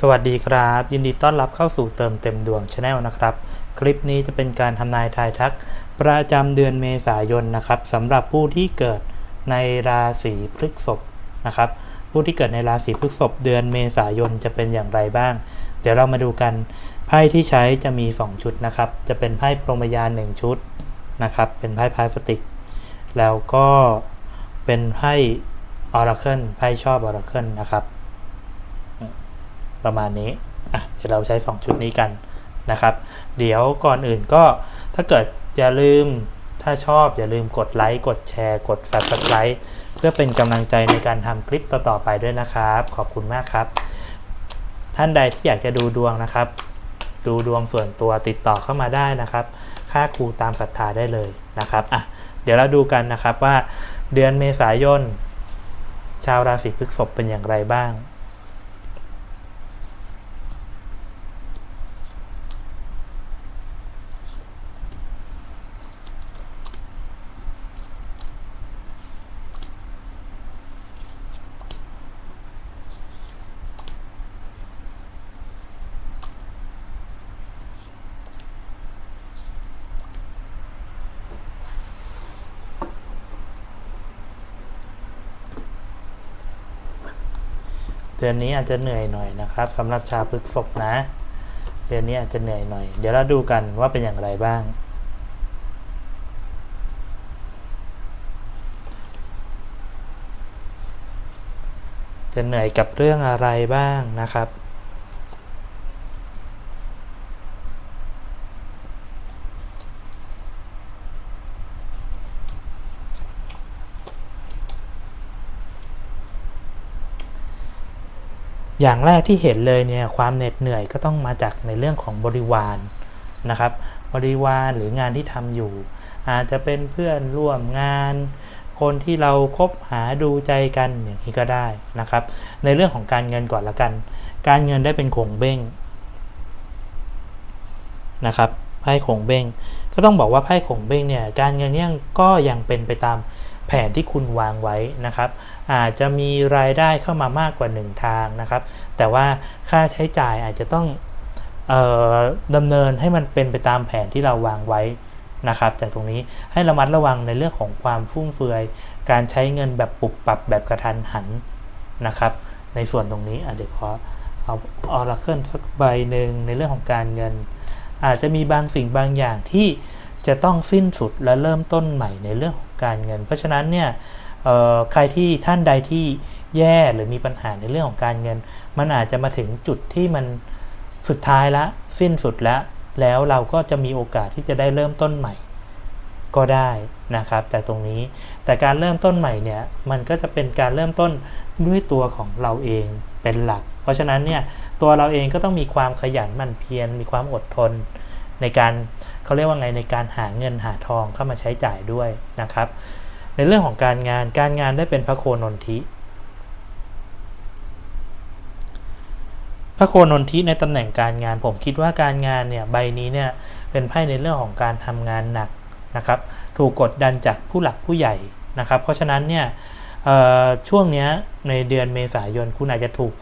สวัสดีครับ ยินดีต้อนรับเข้าสู่เติมเต็มดวงชาแนลนะครับ คลิปนี้จะเป็นการทำนายทายทัก ประจำเดือนเมษายนนะครับสำหรับผู้ที่เกิดในราศีพฤษภนะครับ ผู้ที่เกิดในราศีพฤษภเดือนเมษายนจะเป็นอย่างไรบ้าง เดี๋ยวเรามาดูกันไพ่ที่ใช้จะมี 2 ชุดนะครับ จะเป็นไพ่พรหมยาน1ชุดนะครับ เป็นไพ่พลาสติก แล้วก็เป็นไพ่ออราเคิลไพ่ชอบออราเคิลนะครับ ประมาณนี้อะเดี๋ยวเราใช้ 2 ชุดนี้กันนะครับ เดี๋ยวก่อนอื่นก็ถ้าเกิดอย่าลืมถ้าชอบอย่าลืมกดไลค์กดแชร์กด subscribe เพื่อเป็นกำลังใจในการทำคลิปต่อๆไปด้วยนะครับ ขอบคุณมากครับ ท่านใดที่อยากจะดูดวงนะครับ ดูดวงส่วนตัวติดต่อเข้ามาได้นะครับ ค่าครูตามศรัทธาได้เลยนะครับอะเดี๋ยวเราดูกันนะครับว่าเดือนเมษายน ชาวราศีพฤษภเป็นอย่างไรบ้าง เดือนนี้อาจจะเหนื่อยหน่อยนะครับสำหรับชาวพฤษภนะ เดือนนี้อาจจะเหนื่อยหน่อย เดี๋ยวเราดูกันว่าเป็นอย่างไรบ้าง จะเหนื่อยกับเรื่องอะไรบ้างนะครับ อย่างแรกที่เห็นเลยเนี่ยความเหน็ดเหนื่อยก็ต้องมาจากในเรื่องของบริวารนะครับ บริวารหรืองานที่ทำอยู่ อาจจะเป็นเพื่อนร่วมงาน คนที่เราคบหาดูใจกันอย่างนี้ก็ได้นะครับ ในเรื่องของการเงินก่อนละกัน การเงินได้เป็นคงเบ้งนะครับไพ่คงเบ้งก็ต้องบอกว่าไพ่คงเบ้งเนี่ยการเงินเนี่ยก็ยังเป็นไปตาม แผนที่คุณวางไว้นะครับ อาจจะมีรายได้เข้ามามากกว่า 1 ทางนะครับ แต่ว่าค่าใช้จ่ายอาจจะต้องออดำเนินให้มันเป็นไปตามแผนที่เราวางไว้นะครับ จากตรงนี้ให้ระมัดระวังในเรื่องของความฟุ่มเฟือย การใช้เงินแบบปุบปรับแบบกระทันหันนะครับ ในส่วนตรงนี้อะเดี๋ยวขอเอาออร์เคิลสักใบหนึ่งในเรื่องของการเงิน อาจจะมีบางสิ่งบางอย่างที่ จะต้องสิ้นสุดและเริ่มต้นใหม่ในเรื่องของการเงิน เพราะฉะนั้นเนี่ยใครที่ท่านใดที่แย่หรือมีปัญหาในเรื่องของการเงิน มันอาจจะมาถึงจุดที่มันสุดท้ายละสิ้นสุดแล้วแล้วเราก็จะมีโอกาสที่จะได้เริ่มต้นใหม่ ก็ได้นะครับจากตรงนี้แต่การเริ่มต้นใหม่เนี่ยมันก็จะเป็นการเริ่มต้นด้วยตัวของเราเองเป็นหลัก เพราะฉะนั้นเนี่ยตัวเราเองก็ต้องมีความขยันหมั่นเพียรมีความอดทน ในการเขาเรียกว่าไงในการหาเงินหาทองเข้ามาใช้จ่ายด้วยนะครับ ในเรื่องของการงานการงานได้เป็นพระโคนนทิพระโคนนทิในตำแหน่งการงาน ผมคิดว่าการงานเนี่ยใบนี้เนี่ยเป็นไพ่ในเรื่องของการทำงานหนักนะครับ ถูกกดดันจากผู้หลักผู้ใหญ่นะครับ เพราะฉะนั้นเนี่ยช่วงนี้ในเดือนเมษายนคุณอาจจะถูก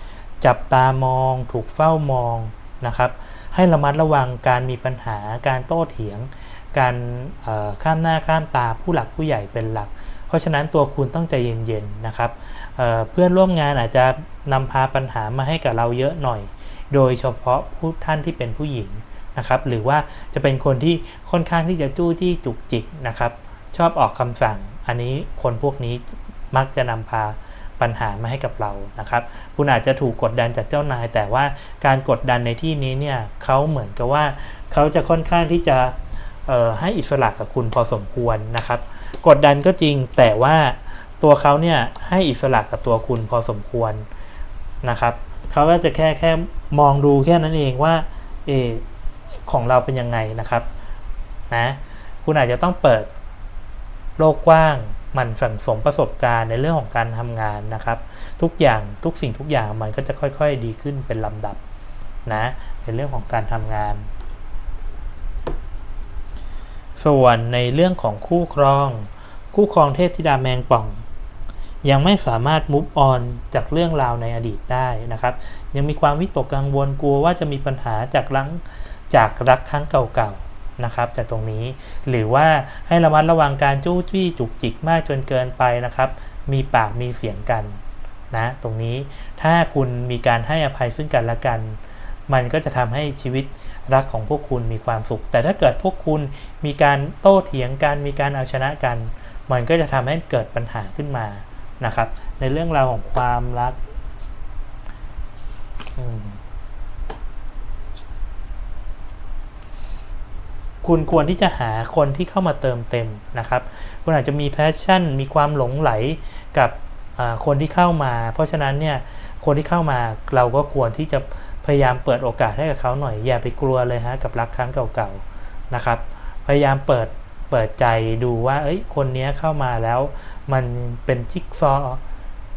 จับตามอง ถูกเฝ้ามองนะครับ ให้ระมัดระวังการมีปัญหาการโต้เถียง การข้ามหน้าข้ามตาผู้หลักผู้ใหญ่เป็นหลัก เพราะฉะนั้นตัวคุณต้องใจเย็นๆนะครับเเพื่อนร่วมงานอาจจะนำพาปัญหามาให้กับเราเยอะหน่อย โดยเฉพาะผู้ท่านที่เป็นผู้หญิงนะครับหรือว่าจะเป็นคนที่ค่อนข้างที่จะจู้จี้จุกจิกนะครับ ชอบออกคำสั่ง อันนี้คนพวกนี้มักจะนำพา ปัญหามาให้กับเรานะครับ คุณอาจจะถูกกดดันจากเจ้านาย แต่ว่าการกดดันในที่นี้เนี่ยเขาเหมือนกับว่าเขาจะค่อนข้างที่จะให้อิสระกับคุณพอสมควรนะครับ กดดันก็จริงแต่ว่าตัวเขาเนี่ยให้อิสระกับตัวคุณพอสมควรนะครับเขาก็จะแค่แค่มองดูแค่นั้นเองว่าเอของเราเป็นยังไงนะครับนะคุณอาจจะต้องเปิด โลกกว้างมันสั่งสมประสบการณ์ในเรื่องของการทำงานนะครับ ทุกอย่างทุกสิ่งทุกอย่างมันก็จะค่อยๆดีขึ้นเป็นลำดับนะในเรื่องของการทำงาน ส่วนในเรื่องของคู่ครอง คู่ครองเทพธิดาแมงป่อง ยังไม่สามารถ move on จากเรื่องราวในอดีตได้นะครับ ยังมีความวิตกกังวลกลัวว่าจะมีปัญหาจากรังจากรักครั้งเก่าๆ นะครับจากตรงนี้ หรือว่าให้ระมัดระวังการจู้จี้จุกจิกมากจนเกินไปนะครับ มีปากมีเสียงกันนะตรงนี้ถ้าคุณมีการให้อภัยซึ่งกันและกัน มันก็จะทำให้ชีวิตรักของพวกคุณมีความสุข แต่ถ้าเกิดพวกคุณมีการโต้เถียงกันมีการเอาชนะกัน มันก็จะทำให้เกิดปัญหาขึ้นมานะครับ ในเรื่องราวของความรัก อืม คุณควรที่จะหาคนที่เข้ามาเติมเต็มนะครับ คุณอาจจะมีแพชชั่น มีความหลงไหลกับคนที่เข้ามา เพราะฉะนั้นเนี่ย คนที่เข้ามาเราก็ควรที่จะพยายามเปิดโอกาสให้กับเขาหน่อย อย่าไปกลัวเลยฮะกับรักครั้งเก่าๆนะครับ พยายามเปิดเปิดใจดูว่า เอ้ย คนนี้เข้ามาแล้ว มันเป็นจิ๊กซอว์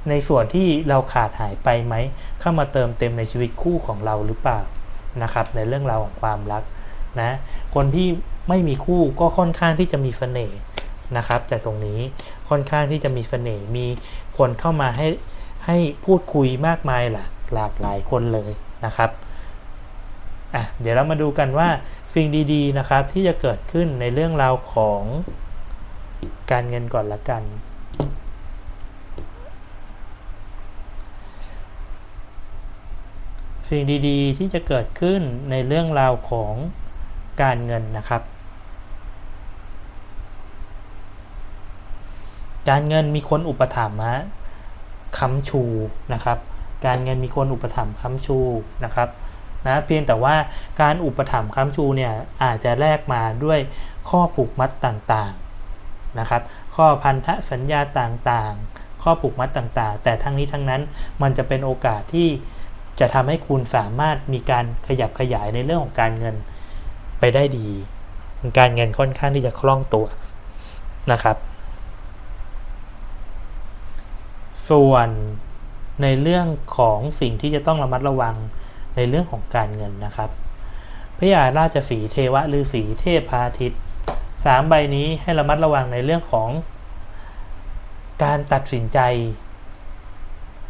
ในส่วนที่เราขาดหายไปไหม เข้ามาเติมเต็มในชีวิตคู่ของเราหรือเปล่านะครับ ในเรื่องราวของความรัก นะคนที่ไม่มีคู่ก็ค่อนข้างที่จะมีเสน่ห์นะครับจากตรงนี้ค่อนข้างที่จะมีเสน่ห์มีคนเข้ามาให้ให้พูดคุยมากมายหลากหลากหลายคนเลยนะครับอะเดี๋ยวเรามาดูกันว่าสิ่งดีๆนะครับที่จะเกิดขึ้นในเรื่องราวของการเงินก่อนละกัน สิ่งดีๆที่จะเกิดขึ้นในเรื่องราวของ การเงินนะครับ การเงินมีคนอุปถัมภ์ฮะค้ำชูนะครับ การเงินมีคนอุปถัมภ์ค้ำชูนะครับนะเพียงแต่ว่าการอุปถัมภ์ค้ำชูเนี่ยอาจจะแลกมาด้วยข้อผูกมัดต่างๆนะครับ ข้อพันธสัญญาต่างๆ ข้อผูกมัดต่างๆ แต่ทั้งนี้ทั้งนั้นมันจะเป็นโอกาสที่จะทำให้คุณสามารถมีการขยับขยายในเรื่องของการเงิน ไปได้ดี การเงินค่อนข้างที่จะคล่องตัวนะครับ ส่วนในเรื่องของสิ่งที่จะต้องระมัดระวังในเรื่องของการเงินนะครับพระยาราชสีเทวะฤาษีเทพพาทิตย์สามใบนี้ให้ระมัดระวังในเรื่องของ การตัดสินใจ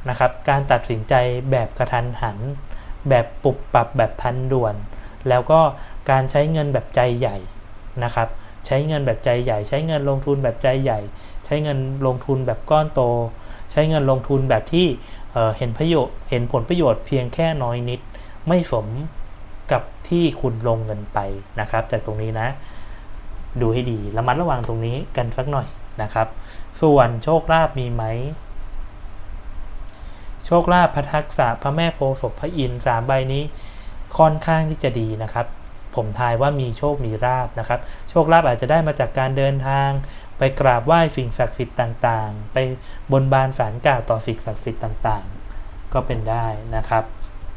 นะครับ การตัดสินใจแบบกระทันหัน แบบปุบปรับแบบทันด่วน แล้วก็ การใช้เงินแบบใจใหญ่นะครับ ใช้เงินแบบใจใหญ่ ใช้เงินลงทุนแบบใจใหญ่ ใช้เงินลงทุนแบบก้อนโต ใช้เงินลงทุนแบบที่เห็นประโยชน์เห็นผลประโยชน์เพียงแค่น้อยนิด ไม่สมกับที่คุณลงเงินไปนะครับ จากตรงนี้นะ ดูให้ดีระมัดระวังตรงนี้กันสักหน่อยนะครับ ส่วนโชคลาภมีไหมโชคลาภพระทักษะพระแม่โพธิ์ศพพระอินทร์สามใบนี้ค่อนข้างที่จะดีนะครับ ผมทายว่ามีโชคมีลาบนะครับ โชคลาภอาจจะได้มาจากการเดินทาง ไปกราบไหว้สิ่งศักดิ์สิทธิ์ต่างๆ ไปบนบานสารกล่าวต่อสิ่งศักดิ์สิทธิ์ต่างๆ ก็เป็นได้นะครับ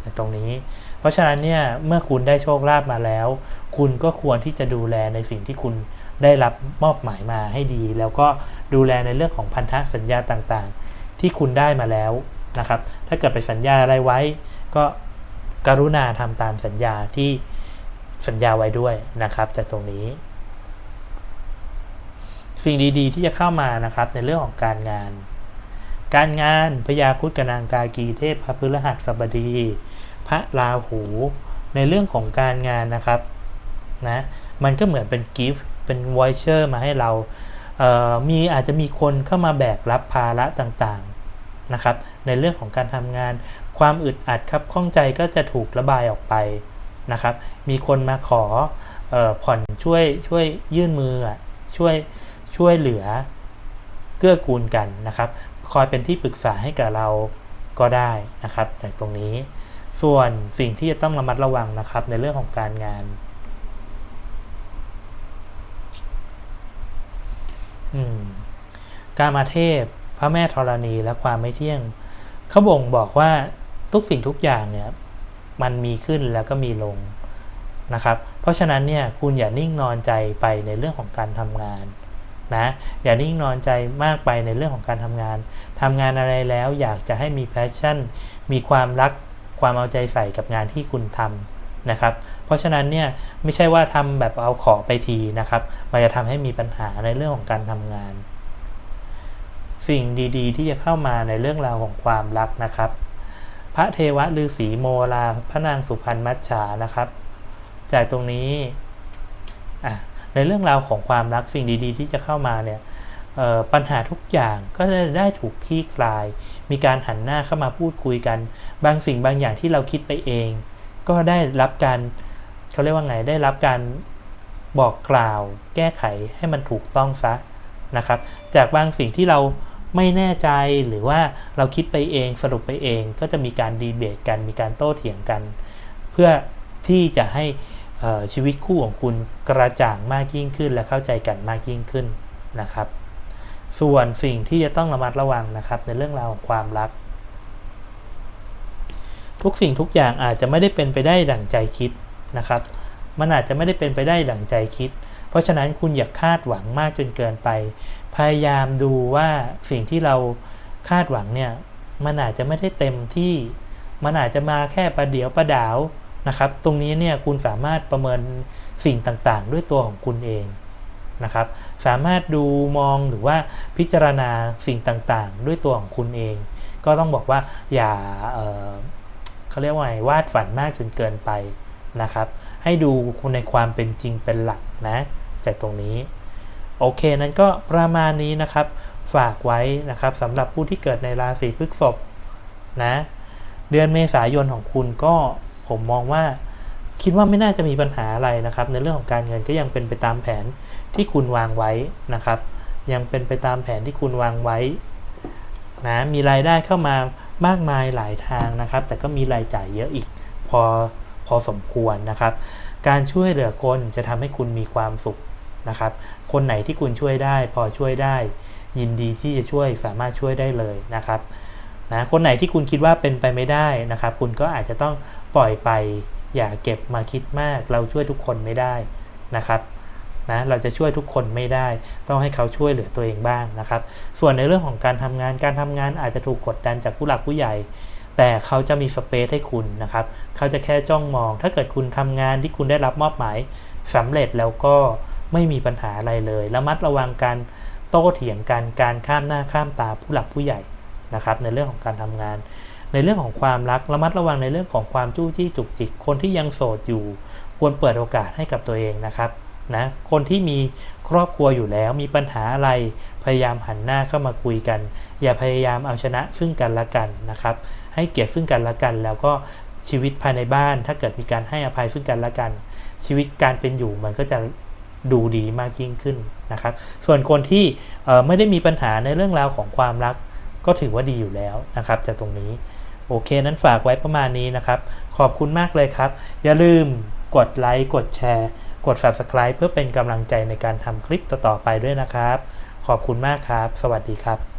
แต่ตรงนี้ เพราะฉะนั้นเนี่ยเมื่อคุณได้โชคลาภมาแล้ว คุณก็ควรที่จะดูแลในสิ่งที่คุณได้รับมอบหมายมาให้ดี แล้วก็ดูแลในเรื่องของพันธสัญญาต่างๆ ที่คุณได้มาแล้วนะครับ ถ้าเกิดไปสัญญาอะไรไว้ ก็กรุณาทำตามสัญญาที่ สัญญาไว้ด้วยนะครับ จากตรงนี้ สิ่งดีๆ ที่จะเข้ามานะครับในเรื่องของการงาน การงานพญาคุดกนางกากีเทพพระพฤหัสบดี พระราหูในเรื่องของการงานนะครับนะมันก็เหมือนเป็นกิฟต์เป็นวอยเชอร์มาให้เราเมีอาจจะมีคนเข้ามาแบกรับภาระต่างๆนะครับ ในเรื่องของการทำงาน ความอึดอัดครับข้องใจก็จะถูกระบายออกไป นะครับ มีคนมาขอออผ่อนช่วยช่วยยื่นมือช่วยช่วยเหลือเกื้อกูลกันนะครับ คอยเป็นที่ปรึกษาให้กับเราก็ได้นะครับ จากตรงนี้ ส่วนสิ่งที่จะต้องระมัดระวังนะครับในเรื่องของการงานการมาเทพพระแม่ธรณีและความไม่เที่ยงเขาบ่งบอกว่าทุกสิ่งทุกอย่างเนี่ย มันมีขึ้นแล้วก็มีลงนะครับ เพราะฉะนั้นเนี่ยคุณอย่านิ่งนอนใจไปในเรื่องของการทำงานนะอย่านิ่งนอนใจมากไปในเรื่องของการทำงานทำงานอะไรแล้วอยากจะให้มีแพชชั่น มีความรักความเอาใจใส่กับงานที่คุณทำนะครับ เพราะฉะนั้นเนี่ยไม่ใช่ว่าทำแบบเอาขอไปทีนะครับ มันจะทำให้มีปัญหาในเรื่องของการทำงาน สิ่งดีๆ ที่จะเข้ามาในเรื่องราวของความรักนะครับ พระเทวะฤาษีโมลาพระนางสุพรรณมัจฉานะครับ จากตรงนี้อะในเรื่องราวของความรักสิ่งดี ๆ ที่จะเข้ามาเนี่ยปัญหาทุกอย่างก็จะได้ถูกคลี่คลาย มีการหันหน้าเข้ามาพูดคุยกัน บางสิ่งบางอย่างที่เราคิดไปเอง ก็ได้รับการเขาเรียกว่าไงได้รับการบอกกล่าว แก้ไขให้มันถูกต้องซะนะครับ จากบางสิ่งที่เรา ไม่แน่ใจหรือว่าเราคิดไปเองสรุปไปเอง ก็จะมีการดีเบตกันมีการโต้เถียงกัน เพื่อที่จะให้ชีวิตคู่ของคุณกระจ่างมากยิ่งขึ้น และเข้าใจกันมากยิ่งขึ้นนะครับ ส่วนสิ่งที่จะต้องระมัดระวังนะครับ ในเรื่องราวของความรัก ทุกสิ่งทุกอย่างอาจจะไม่ได้เป็นไปได้ดั่งใจคิดนะครับ มันอาจจะไม่ได้เป็นไปได้ดั่งใจคิด เพราะฉะนั้นคุณอย่าคาดหวังมากจนเกินไป พยายามดูว่าสิ่งที่เราคาดหวังเนี่ยมันอาจจะไม่ได้เต็มที่ มันอาจจะมาแค่ประเดี๋ยวประดาวนะครับ ตรงนี้เนี่ยคุณสามารถประเมินสิ่งต่างๆ ด้วยตัวของคุณเองนะครับ สามารถดูมองหรือว่าพิจารณาสิ่งต่างๆ ด้วยตัวของคุณเอง ก็ต้องบอกว่าอย่าเเขาเรียกว่าไงวาดฝันมากจนเกินไปนะครับ ให้ดูในความเป็นจริงเป็นหลักนะ จากตรงนี้ โอเคนั้นก็ประมาณนี้นะครับ ฝากไว้นะครับสำหรับผู้ที่เกิดในราศีพฤษภนะเดือนเมษายนของคุณก็ผมมองว่า คิดว่าไม่น่าจะมีปัญหาอะไรนะครับ ในเรื่องของการเงินก็ยังเป็นไปตามแผนที่คุณวางไว้นะครับ ยังเป็นไปตามแผนที่คุณวางไว้นะมีรายได้เข้ามามากมายหลายทางนะครับ แต่ก็มีรายจ่ายเยอะอีกพอพอสมควรนะครับ การช่วยเหลือคนจะทำให้คุณมีความสุข นะครับ คนไหนที่คุณช่วยได้พอช่วยได้ ยินดีที่จะช่วยสามารถช่วยได้เลยนะครับนะคนไหนที่คุณคิดว่าเป็นไปไม่ได้นะครับ คุณก็อาจจะต้องปล่อยไป อย่าเก็บมาคิดมาก เราช่วยทุกคนไม่ได้นะครับนะเราจะช่วยทุกคนไม่ได้ ต้องให้เขาช่วยเหลือตัวเองบ้างนะครับ ส่วนในเรื่องของการทำงานการทำงานอาจจะถูกกดดันจากผู้หลักผู้ใหญ่ แต่เขาจะมีสเปซให้คุณนะครับ เขาจะแค่จ้องมอง ถ้าเกิดคุณทำงานที่คุณได้รับมอบหมายสำเร็จแล้วก็ ไม่มีปัญหาอะไรเลยระมัดระวังการโต้เถียงกันการข้ามหน้าข้ามตาผู้หลักผู้ใหญ่นะครับ ในเรื่องของการทำงาน ในเรื่องของความรักระมัดระวังในเรื่องของความจู้จี้จุกจิก คนที่ยังโสดอยู่ ควรเปิดโอกาสให้กับตัวเองนะครับนะคนที่มีครอบครัวอยู่แล้วมีปัญหาอะไรพยายามหันหน้าเข้ามาคุยกัน อย่าพยายามเอาชนะซึ่งกันและกันนะครับ ให้เกียรติซึ่งกันและกัน แล้วก็ชีวิตภายในบ้าน ถ้าเกิดมีการให้อภัยซึ่งกันและกัน ชีวิตการเป็นอยู่มันก็จะ ดูดีมากยิ่งขึ้นนะครับ ส่วนคนที่ไม่ได้มีปัญหาในเรื่องราวของความรักก็ถือว่าดีอยู่แล้วนะครับจากตรงนี้ โอเคนั้นฝากไว้ประมาณนี้นะครับ ขอบคุณมากเลยครับ อย่าลืมกดไลค์กดแชร์ กด Subscribe เพื่อเป็นกำลังใจในการทำคลิปต่อๆไปด้วยนะครับ ขอบคุณมากครับ สวัสดีครับ